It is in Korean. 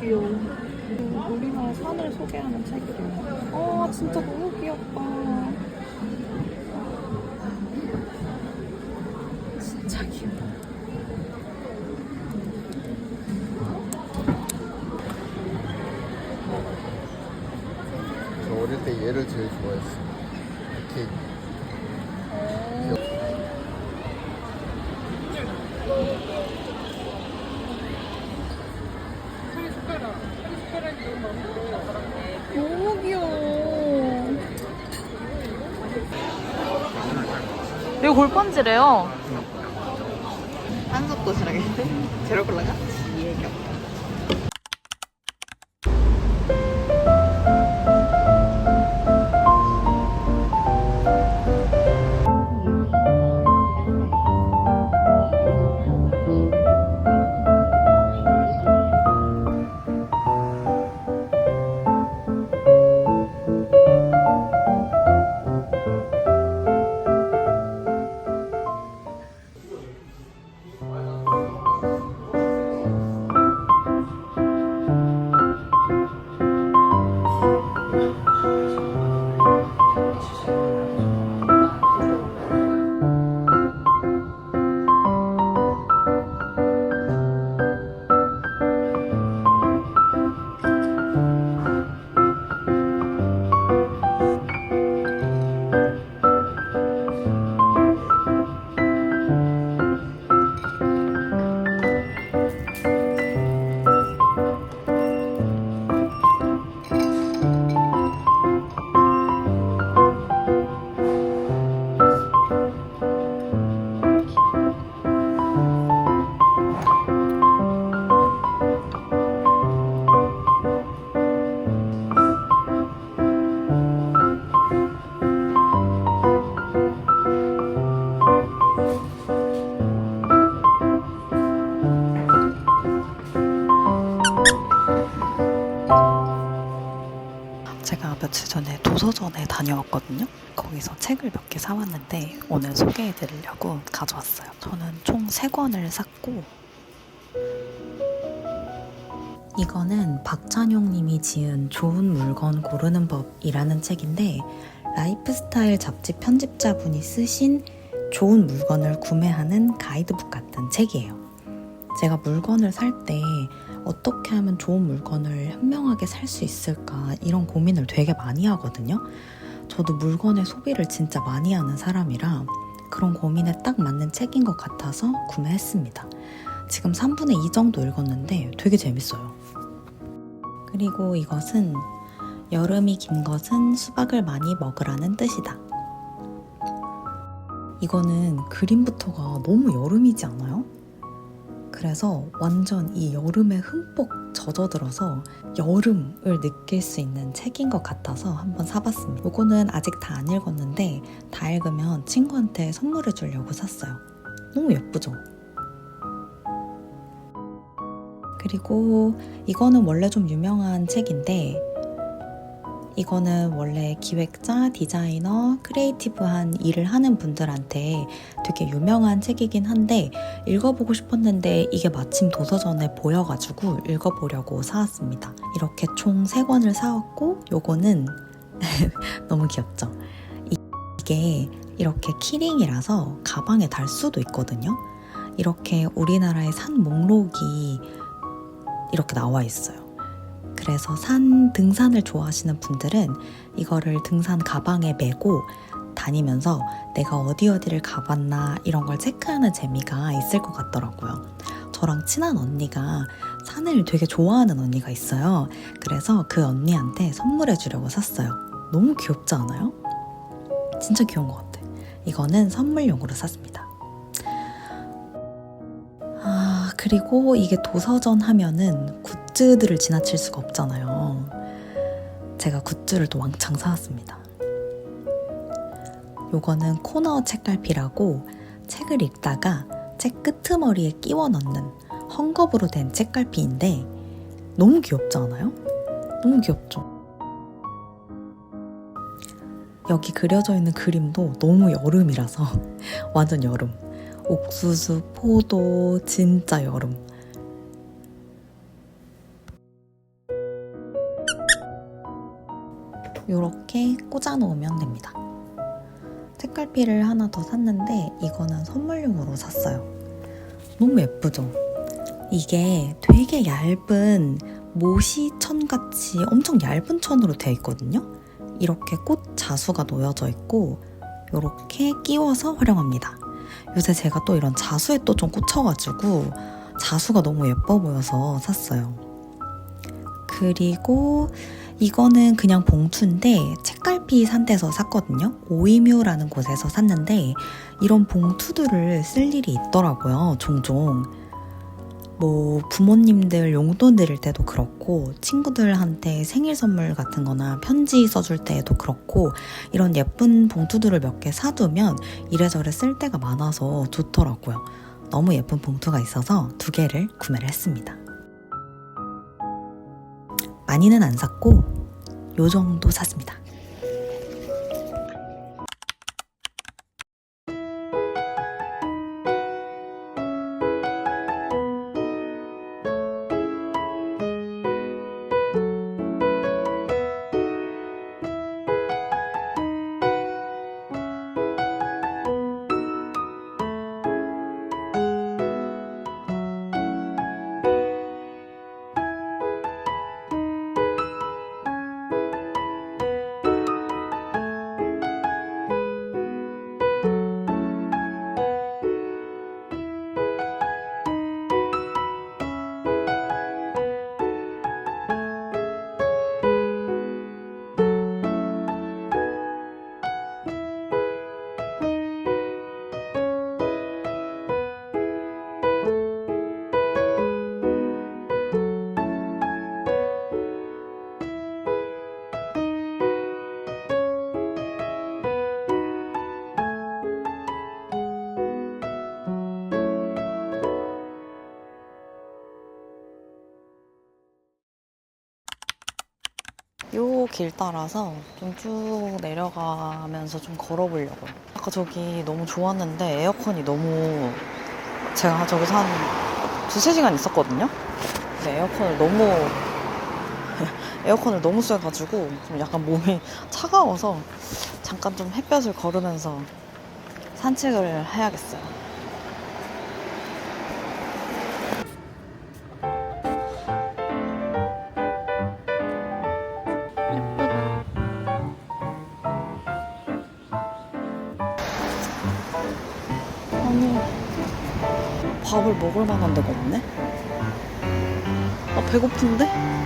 귀여워. 우리나라 산을 소개하는 책이래요. 아, 진짜 너무 귀엽다. 진짜 귀여워. 저 어릴 때 얘를 제일 좋아했어. 이렇게 너무 귀여워. 이거 골판지래요. 한솥 도시락인데 제로 콜라가 며칠 전에 도서전에 다녀왔거든요. 거기서 책을 몇 개 사왔는데 오늘 소개해 드리려고 가져왔어요. 저는 총 3권을 샀고 이거는 박찬용 님이 지은 좋은 물건 고르는 법이라는 책인데 라이프스타일 잡지 편집자분이 쓰신 좋은 물건을 구매하는 가이드북 같은 책이에요. 제가 물건을 살 때 어떻게 하면 좋은 물건을 현명하게 살 수 있을까 이런 고민을 되게 많이 하거든요. 저도 물건의 소비를 진짜 많이 하는 사람이라 그런 고민에 딱 맞는 책인 것 같아서 구매했습니다. 지금 3분의 2 정도 읽었는데 되게 재밌어요. 그리고 이것은 여름이 긴 것은 수박을 많이 먹으라는 뜻이다. 이거는 그림부터가 너무 여름이지 않아요? 그래서 완전 이 여름에 흠뻑 젖어들어서 여름을 느낄 수 있는 책인 것 같아서 한번 사봤습니다. 이거는 아직 다 안 읽었는데 다 읽으면 친구한테 선물해 주려고 샀어요. 너무 예쁘죠? 그리고 이거는 원래 좀 유명한 책인데 이거는 원래 기획자, 디자이너, 크리에이티브한 일을 하는 분들한테 되게 유명한 책이긴 한데 읽어보고 싶었는데 이게 마침 도서전에 보여가지고 읽어보려고 사왔습니다. 이렇게 총 3권을 사왔고 요거는 너무 귀엽죠? 이- 이게 이렇게 키링이라서 가방에 달 수도 있거든요. 이렇게 우리나라의 산 목록이 이렇게 나와 있어요. 그래서 산 등산을 좋아하시는 분들은 이거를 등산 가방에 메고 다니면서 내가 어디 어디를 가봤나 이런 걸 체크하는 재미가 있을 것 같더라고요. 저랑 친한 언니가 산을 되게 좋아하는 언니가 있어요. 그래서 그 언니한테 선물해 주려고 샀어요. 너무 귀엽지 않아요? 진짜 귀여운 것 같아. 이거는 선물용으로 샀습니다. 아, 그리고 이게 도서전 하면은 굿즈들을 지나칠 수가 없잖아요. 제가 굿즈를 또 왕창 사왔습니다. 요거는 코너 책갈피라고 책을 읽다가 책 끄트머리에 끼워 넣는 헝겊으로 된 책갈피인데 너무 귀엽지 않아요? 너무 귀엽죠? 여기 그려져 있는 그림도 너무 여름이라서 완전 여름. 옥수수, 포도, 진짜 여름. 이렇게 꽂아 놓으면 됩니다. 책갈피를 하나 더 샀는데 이거는 선물용으로 샀어요. 너무 예쁘죠? 이게 되게 얇은 모시천 같이 엄청 얇은 천으로 되어 있거든요. 이렇게 꽃 자수가 놓여져 있고 이렇게 끼워서 활용합니다. 요새 제가 또 이런 자수에 또 좀 꽂혀가지고 자수가 너무 예뻐 보여서 샀어요. 그리고 이거는 그냥 봉투인데 책갈피 산 데서 샀거든요. 오이뮤라는 곳에서 샀는데 이런 봉투들을 쓸 일이 있더라고요. 종종. 뭐 부모님들 용돈 드릴 때도 그렇고 친구들한테 생일 선물 같은 거나 편지 써줄 때에도 그렇고 이런 예쁜 봉투들을 몇 개 사두면 이래저래 쓸 때가 많아서 좋더라고요. 너무 예쁜 봉투가 있어서 두 개를 구매를 했습니다. 많이는 안 샀고 요 정도 샀습니다. 길 따라서 좀 쭉 내려가면서 좀 걸어보려고요. 아까 저기 너무 좋았는데 에어컨이 너무 제가 저기서 한 두세 시간 있었거든요. 근데 에어컨을 너무 에어컨을 너무 쐬가지고 좀 약간 몸이 차가워서 잠깐 좀 햇볕을 걸으면서 산책을 해야겠어요. 아니 밥을 먹을 만한 데가 없네 아 배고픈데?